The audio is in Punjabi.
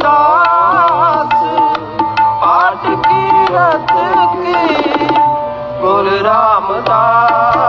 ਉਦਾਸ ਪਾਠ ਕੀਰਤ ਕੀ ਗੁਰ ਰਾਮਦਾਸ।